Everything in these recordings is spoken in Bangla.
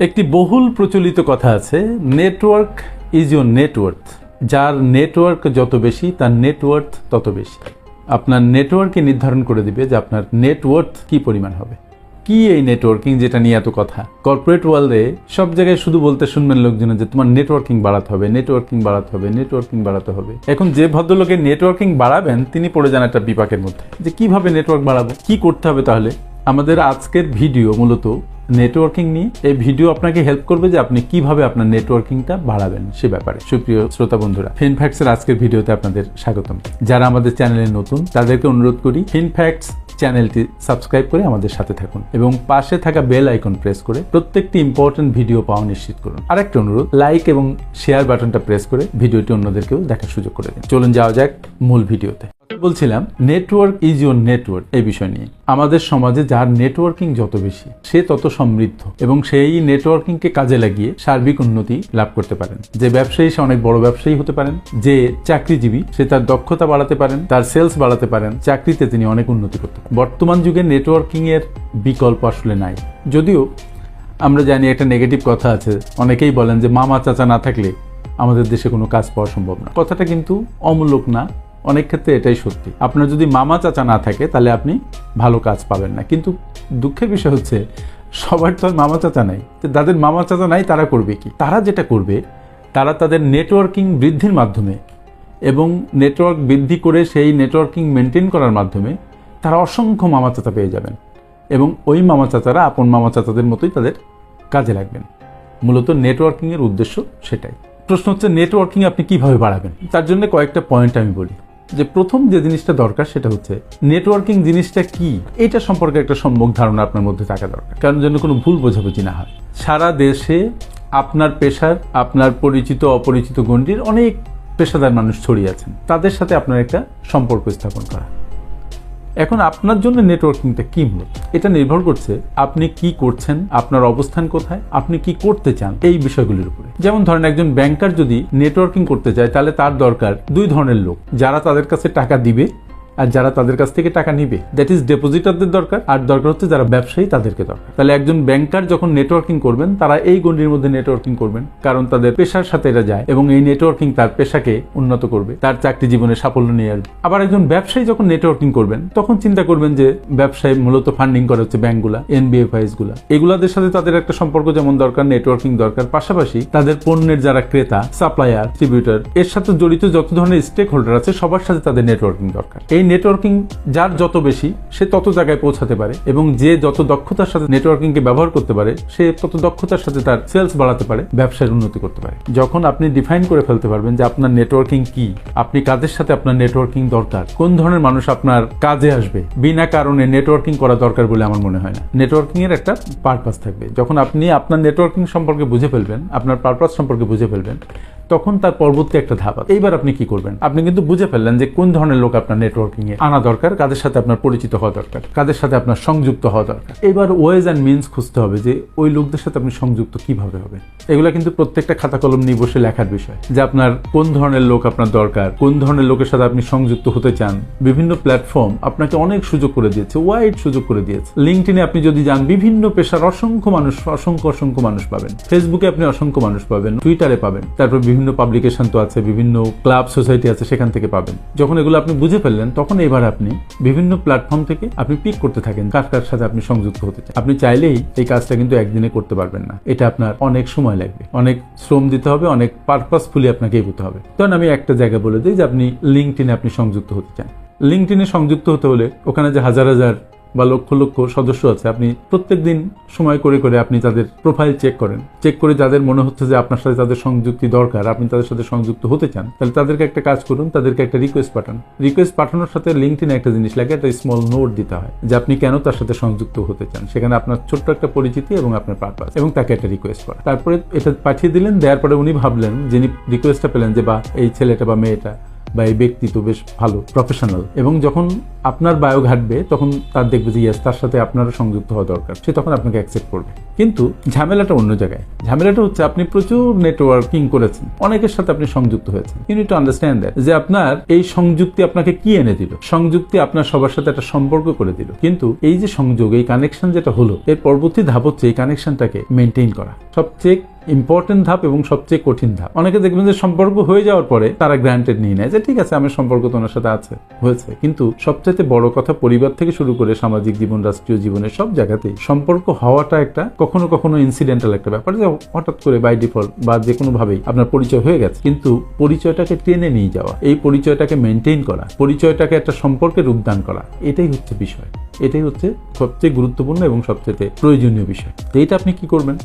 একটি বহুল প্রচলিত কথা আছে নেটওয়ার্ক ইজ ইউর নেটওয়ার্থ যার নেটওয়ার্ক যত বেশি, তার নেটওয়ার্থ তত বেশি। আপনার নেটওয়ার্কে নির্ধারণ করে দিবে যে আপনার নেটওয়ার্থ কি পরিমাণ হবে। কি এই নেটওয়ার্কিং যেটা নিয়ে এত কথা? কর্পোরেট ওয়ার্ল্ডে সব জায়গায় শুধু বলতে শুনবেন লোকজনের যে তোমার নেটওয়ার্কিং বাড়াতে হবে নেটওয়ার্কিং বাড়াতে হবে নেটওয়ার্কিং বাড়াতে হবে। এখন যে ভদ্রলোকের নেটওয়ার্কিং বাড়াবেন, তিনি পড়ে যান একটা বিপাকের মধ্যে। যে কীভাবে নেটওয়ার্ক বাড়াবো? কি করতে হবে তাহলে? আমাদের আজকের ভিডিও মূলত নেটওয়ার্কিং নিয়ে এই ভিডিও আপনাকে হেল্প করবে যে আপনি কীভাবে আপনার নেটওয়ার্কিংটা বাড়াবেন সে ব্যাপারে। সুপ্রিয় শ্রোতা বন্ধুরা ফিনফ্যাক্টসের আজকের ভিডিওতে আপনাদের স্বাগতম। যারা আমাদের চ্যানেলে নতুন, তাদেরকে অনুরোধ করি ফিনফ্যাক্টস চ্যানেলটি সাবস্ক্রাইব করে আমাদের সাথে থাকুন এবং পাশে থাকা বেল আইকন প্রেস করে প্রত্যেকটি ইম্পর্টেন্ট ভিডিও পাওয়া নিশ্চিত করুন। আরেকটা অনুরোধ লাইক এবং শেয়ার বাটনটা প্রেস করে ভিডিওটি অন্যদেরকেও দেখার সুযোগ করে দিন। চলুন যাওয়া যাক মূল ভিডিওতে বলছিলাম নেটওয়ার্ক ইজ ইউর নেটওয়ার্ক এই বিষয় নিয়ে। আমাদের সমাজে যার নেটওয়ার্কিং যত বেশি, সে তত সমৃদ্ধ এবং সেই নেটওয়ার্কিংকে কাজে লাগিয়ে সার্বিক উন্নতি লাভ করতে পারেন। যে ব্যবসায়ী, সে অনেক বড় ব্যবসায়ী হতে পারেন। যে চাকরিজীবী, সে তার দক্ষতা বাড়াতে পারেন, তার সেলস বাড়াতে পারেন, চাকরিতে তিনি অনেক উন্নতি করতে বর্তমান যুগে নেটওয়ার্কিং এর বিকল্প আসলে নাই। যদিও আমরা জানি একটা নেগেটিভ কথা আছে, অনেকেই বলেন যে মামা চাচা না থাকলে আমাদের দেশে কোনো কাজ পাওয়া সম্ভব না। কথাটা কিন্তু অমূলক না অনেক ক্ষেত্রে এটাই সত্যি। আপনার যদি মামা চাচা না থাকে, তাহলে আপনি ভালো কাজ পাবেন না। কিন্তু দুঃখের বিষয় হচ্ছে, সবার তো মামা চাচা নাই। তো যাদের মামা চাচা নাই, তারা করবে কি? তারা যেটা করবে, তারা তাদের নেটওয়ার্কিং বৃদ্ধির মাধ্যমে এবং নেটওয়ার্ক বৃদ্ধি করে সেই নেটওয়ার্কিং মেনটেন করার মাধ্যমে তারা অসংখ্য মামা চাচা পেয়ে যাবেন এবং ওই মামা চাচারা আপন মামা চাচাদের মতোই তাদের কাজে লাগবেন। মূলত নেটওয়ার্কিংয়ের উদ্দেশ্য সেটাই। প্রশ্ন হচ্ছে নেটওয়ার্কিং আপনি কীভাবে বাড়াবেন? তার জন্য কয়েকটা পয়েন্ট আমি বলি। যে প্রথম যে জিনিসটা দরকার সেটা হচ্ছে নেটওয়ার্কিং জিনিসটা কি? এটা সম্পর্কে একটা সম্যক ধারণা আপনার মধ্যে থাকা দরকার। কারণ যেন কোনো ভুল বোঝাবুঝি না হয়। সারা দেশে আপনার পেশার, আপনার পরিচিত, অপরিচিত গণ্ডির অনেক পেশাদার মানুষ ছড়িয়ে আছেন। তাদের সাথে আপনার একটা সম্পর্ক স্থাপন করা। এখন আপনার জন্য নেটওয়ার্কিংটা কি মূলত এটা নির্ভর করছে আপনি কি করছেন, আপনার অবস্থান কোথায়, আপনি কি করতে চান এই বিষয়গুলির উপরে। যেমন ধরেন একজন ব্যাংকার যদি নেটওয়ার্কিং করতে চায়, তাহলে তার দরকার দুই ধরনের লোক। যারা তাদের কাছে টাকা দিবে আর যারা তাদের কাছ থেকে টাকা নিবে দ্যাট ইজ ডেপোজিটারদের দরকার, আর দরকার হচ্ছে যারা ব্যবসায়ী তাদেরকে দরকার। তাহলে একজন ব্যাংকার যখন নেটওয়ার্কিং করবেন, তারা এই গণ্ডির মধ্যে নেটওয়ার্কিং করবেন, কারণ তাদের পেশার সাথে এটা যায়, এবং এই নেটওয়ার্কিং তার পেশাকে উন্নত করবে, তার চাকরি জীবনে সাফল্য নিয়ে আসবে। আবার একজন ব্যবসায়ী যখন নেটওয়ার্কিং করবেন, তখন চিন্তা করবেন যে ব্যবসায় মূলত ফান্ডিং করা হচ্ছে ব্যাংকগুলা এনবিএফআইসগুলা। এগুলাদের সাথে তাদের একটা সম্পর্ক যেমন দরকার নেটওয়ার্কিং দরকার, পাশাপাশি তাদের পণ্যের যারা ক্রেতা সাপ্লায়ার ডিস্ট্রিবিউটর এর সাথে জড়িত যত ধরনের স্টেক হোল্ডার আছে, সবার সাথে তাদের নেটওয়ার্কিং দরকার। এই নেটওয়ার্কিং যার যত বেশি, সে তত জায়গায় পৌঁছাতে পারে এবং যে যত দক্ষতার সাথে নেটওয়ার্কিংকে ব্যবহার করতে পারে, সে তত দক্ষতার সাথে তার সেলস বাড়াতে পারে ব্যবসার উন্নতি করতে পারে। যখন আপনি ডিফাইন করে ফেলতে পারবেন যে আপনার নেটওয়ার্কিং কি, আপনি কাদের সাথে আপনার নেটওয়ার্কিং দরকার, কোন ধরনের মানুষ আপনার কাজে আসবে, বিনা কারণে নেটওয়ার্কিং করা দরকার বলে আমার মনে হয় না। নেটওয়ার্কিং এর একটা পারপাস থাকবে। যখন আপনি আপনার নেটওয়ার্কিং সম্পর্কে বুঝে ফেলবেন, আপনার পারপাস সম্পর্কে বুঝে ফেলবেন তখন তার পরবর্তী একটা ধাপ আছে। এইবার আপনি কি করবেন? আপনি কিন্তু বুঝে ফেললেন যে কোন ধরনের লোক আপনার নেটওয়ার্কিং এ আনা দরকার, কাদের সাথে আপনার পরিচিত হওয়া দরকার, কাদের সাথে আপনার সংযুক্ত হওয়া দরকার। এবার ওয়েজ অ্যান্ড মিনস খুঁজতে হবে যে ওই লোকদের সাথে আপনি সংযুক্ত কীভাবে হবে এগুলো কিন্তু প্রত্যেকটা খাতা কলম নিয়ে বসে লেখার বিষয়। যে আপনার কোন ধরনের লোক আপনার দরকার, কোন ধরনের লোকের সাথে আপনি সংযুক্ত হতে চান। বিভিন্ন প্ল্যাটফর্ম আপনাকে অনেক সুযোগ করে দিয়েছে ওয়াইড সুযোগ করে দিয়েছে। লিঙ্কটিনে আপনি যদি যান, বিভিন্ন পেশার অসংখ্য মানুষ, অসংখ্য অসংখ্য মানুষ পাবেন। ফেসবুকে আপনি অসংখ্য মানুষ পাবেন। টুইটারে পাবেন। তারপর বিভিন্ন পাবলিকেশন তো আছে, বিভিন্ন ক্লাব সোসাইটি আছে, সেখান থেকে পাবেন। যখন এগুলো আপনি বুঝে ফেললেন, তখন এবার আপনি বিভিন্ন প্ল্যাটফর্ম থেকে আপনি পিক করতে থাকেন কার কার সাথে আপনি সংযুক্ত হতে চান। আপনি চাইলেই এই কাজটা কিন্তু একদিনে করতে পারবেন না। এটা আপনার অনেক সময় লাগবে। অনেক শ্রম দিতে হবে, অনেক পারপাসফুলি আপনাকে এগোতে হবে। তখন আমি একটা জায়গা বলে দিই যে আপনি লিঙ্কটিনে আপনি সংযুক্ত হতে চান। লিঙ্কটিনে সংযুক্ত হতে হলে ওখানে যে হাজার হাজার বা লক্ষ লক্ষ সদস্য আছে, আপনি প্রত্যেক দিন সময় করে করে আপনি তাদের প্রোফাইল চেক করেন। চেক করে যাদের মনে হচ্ছে যে আপনার সাথে তাদের সংযুক্তি দরকার, আপনি তাদের সাথে সংযুক্ত হতে চান, তাহলে তাদেরকে একটা কাজ করুন, তাদেরকে একটা রিকোয়েস্ট পাঠান। রিকোয়েস্ট পাঠানোর সাথে লিঙ্কটিনে একটা জিনিস লাগে, একটা স্মল নোট দিতে হয় যে আপনি কেন তার সাথে সংযুক্ত হতে চান। সেখানে আপনার ছোট্ট একটা পরিচিতি এবং আপনার পারপাস এবং তাকে একটা রিকোয়েস্ট করা। তারপরে এটা পাঠিয়ে দিলেন, দেওয়ার পরে উনি ভাবলেন, যিনি রিকোয়েস্টটা পেলেন যে বা এই ছেলেটা বা মেয়েটা বা এই ব্যক্তি তো বেশ ভালো প্রফেশনাল এবং যখন আপনার বায়ো ঘাটবে, তখন তার দেখবে যে ইয়েস তার সাথে আপনারও সংযুক্ত হওয়া দরকার। সে তখন আপনাকে অ্যাকসেপ্ট করবে। কিন্তু ঝামেলাটা অন্য জায়গায়। ঝামেলাটা হচ্ছে, আপনি প্রচুর নেটওয়ার্কিং করেছেন। অনেকের সাথে আপনি সংযুক্ত হয়েছেন। You need to understand that যে আপনার এই সংযুক্তি আপনাকে কি এনে দিল? সংযুক্তি আপনার সবার সাথে একটা সম্পর্ক করে দিল। কিন্তু এই যে সংযোগ, এই কানেকশন যেটা হলো, এর পরবর্তী ধাপ হচ্ছে এই কানেকশনটাকে মেনটেন করা। সবচেয়ে ইম্পর্টেন্ট ধাপ এবং সবচেয়ে কঠিন ধাপ। অনেকে দেখবেন যে সম্পর্ক হয়ে যাওয়ার পরে তারা গ্রান্টেড নিয়ে নেয় যে, ঠিক আছে, আমার সম্পর্ক তো ওনার সাথে আছে, হয়েছে। কিন্তু সবচেয়ে বড় কথা পরিবার থেকে শুরু করে সামাজিক জীবন, রাষ্ট্রীয় জীবনের সব জায়গাতেই সম্পর্ক হওয়াটা একটা কখনো কখনো ইনসিডেন্টাল একটা ব্যাপার যে, হঠাৎ করে বাই ডিফল্ট বা যে কোনো ভাবেই আপনার পরিচয় হয়ে গেছে। কিন্তু পরিচয়টাকে টেনে নিয়ে যাওয়া, এই পরিচয়টাকে মেনটেন করা, পরিচয়টাকে একটা সম্পর্কে রূপদান করা, এটাই হচ্ছে বিষয়। এটাই হচ্ছে সবচেয়ে গুরুত্বপূর্ণ এবং সবচেয়ে প্রয়োজনীয় বিষয়। তো এইটা আপনি কি করবেন?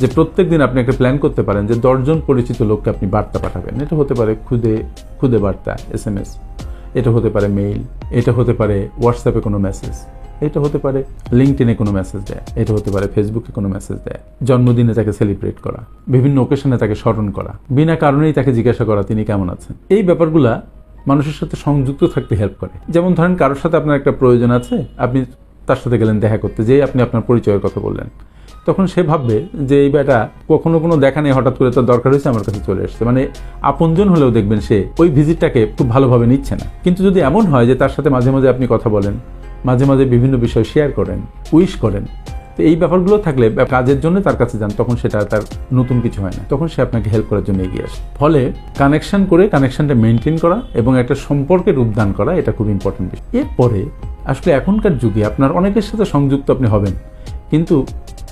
যে প্রত্যেক দিন আপনি একটা প্ল্যান করতে পারেন যে দশজন পরিচিত লোককে আপনি বার্তা পাঠাবেন। এটা হতে পারে খুদে খুদে বার্তা এস এম এস এটা হতে পারে মেইল এটা হতে পারে হোয়াটসঅ্যাপে কোনো মেসেজ এটা হতে পারে লিঙ্কটিনে কোনো মেসেজ দেয়, এটা হতে পারে ফেসবুকে কোনো মেসেজ দেয়। জন্মদিনে তাকে সেলিব্রেট করা, বিভিন্ন ওকেশনে তাকে স্মরণ করা, বিনা কারণেই তাকে জিজ্ঞাসা করা, তিনি কেমন আছেন? এই ব্যাপারগুলা মানুষের সাথে সংযুক্ত থাকতে হেল্প করে। যেমন ধরেন কারোর সাথে আপনার একটা প্রয়োজন আছে, আপনি তার সাথে গেলেন দেখা করতে, যেই আপনি আপনার পরিচয়ের কথা বললেন। তখন সে ভাববে যে, এই বেটা কখনো কোনো দেখা নেই, হঠাৎ করে তার দরকার হয়েছে, আমার কাছে চলে এসছে। মানে আপনজন হলেও দেখবেন সে ওই ভিজিটটাকে খুব ভালোভাবে নিচ্ছে না। কিন্তু যদি এমন হয় যে, তার সাথে মাঝে মাঝে আপনি কথা বলেন, মাঝে মাঝে বিভিন্ন বিষয় শেয়ার করেন উইশ করেন তো এই ব্যাপারগুলো থাকলে কাজের জন্য তার কাছে যান, তখন সেটা তার নতুন কিছু হয় না। তখন সে আপনাকে হেল্প করার জন্য এগিয়ে আসে। ফলে কানেকশন করে কানেকশনটা মেনটেন করা এবং একটা সম্পর্কে রূপদান করা, এটা খুব ইম্পর্টেন্ট এরপরে আসলে এখনকার যুগে আপনার অনেকের সাথে সংযুক্ত আপনি হবেন। কিন্তু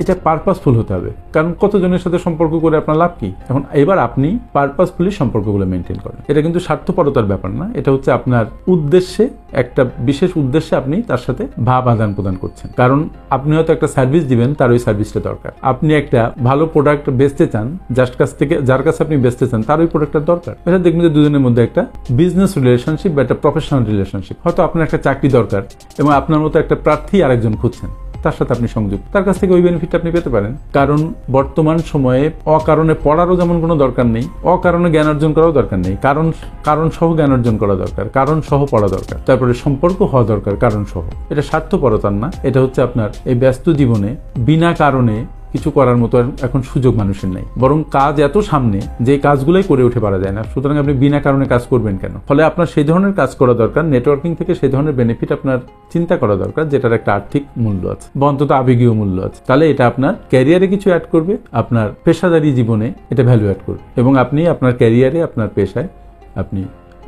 এটা পারপাসফুল হতে হবে। কারণ কতজনের সাথে সম্পর্ক করে আপনার লাভ কি? এখন এবার আপনি পারপাসফুলি সম্পর্কগুলো মেনটেন করেন। এটা কিন্তু স্বার্থপরতার ব্যাপার না, এটা হচ্ছে আপনার উদ্দেশ্যে, একটা বিশেষ উদ্দেশ্যে আপনি তার সাথে ভাব আদান প্রদান করছেন। কারণ আপনি হয়তো একটা সার্ভিস দিবেন, তার ওই সার্ভিসটা দরকার। আপনি একটা ভালো প্রোডাক্ট বেচতে চান, যার কাছ থেকে, যার কাছে আপনি বেচতে চান, তার ওই প্রোডাক্টটা দরকার। এটা দেখবেন যে দুজনের মধ্যে একটা বিজনেস রিলেশনশিপ বা একটা প্রফেশনাল রিলেশনশিপ হয়তো আপনার একটা চাকরি দরকার এবং আপনার মতো একটা প্রার্থী আরেকজন খুঁজছেন। তার সাথে আপনি সংযুক্ত। তার কাছ থেকে ওই বেনিফিট আপনি পেতে পারেন। কারণ বর্তমান সময়ে অকারণে পড়ারও যেমন কোনো দরকার নেই, অকারণে জ্ঞান অর্জন করাও দরকার নেই। কারণ কারণ সহ জ্ঞান অর্জন করা দরকার, কারণ সহ পড়া দরকার। তারপরে সম্পর্ক হওয়া দরকার, কারণ সহ। এটা স্বার্থপরতার না, এটা হচ্ছে আপনার এই ব্যস্ত জীবনে বিনা কারণে কিছু করার মতো এখন সুযোগ মানুষের নেই। বরং কাজ এত সামনে, যে কাজগুলোই করে উঠে পারা যায় না। সুতরাং আপনি বিনা কারণে কাজ করবেন কেন? ফলে আপনার সেই ধরনের কাজ করা দরকার নেটওয়ার্কিং থেকে সেই ধরনের বেনিফিট আপনার চিন্তা করা দরকার, যেটার একটা আর্থিক মূল্য আছে। বা অন্তত আবেগীয় মূল্য আছে। তাহলে এটা আপনার ক্যারিয়ারে কিছু অ্যাড করবে, আপনার পেশাদারি জীবনে এটা ভ্যালু অ্যাড করবে। এবং আপনি আপনার ক্যারিয়ারে আপনার পেশায় আপনি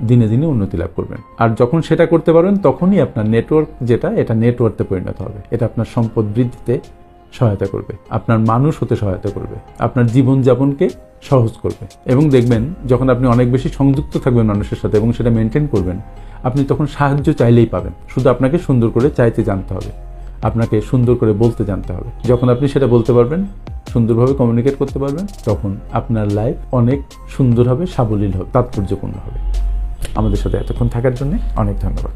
দিনে দিনে উন্নতি লাভ করবেন। আর যখন সেটা করতে পারবেন, তখনই আপনার নেটওয়ার্ক যেটা, এটা নেটওয়ার্কে পরিণত হবে। এটা আপনার সম্পদ বৃদ্ধিতে সহায়তা করবে। আপনার মানুষ হতে সহায়তা করবে। আপনার জীবনযাপনকে সহজ করবে। এবং দেখবেন, যখন আপনি অনেক বেশি সংযুক্ত থাকবেন মানুষের সাথে এবং সেটা মেনটেন করবেন, আপনি তখন সাহায্য চাইলেই পাবেন। শুধু আপনাকে সুন্দর করে চাইতে জানতে হবে। আপনাকে সুন্দর করে বলতে জানতে হবে। যখন আপনি সেটা বলতে পারবেন, সুন্দরভাবে কমিউনিকেট করতে পারবেন, তখন আপনার লাইফ অনেক সুন্দর হবে, সাবলীল হবে, তাৎপর্যপূর্ণ হবে। আমাদের সাথে এতক্ষণ থাকার জন্য অনেক ধন্যবাদ।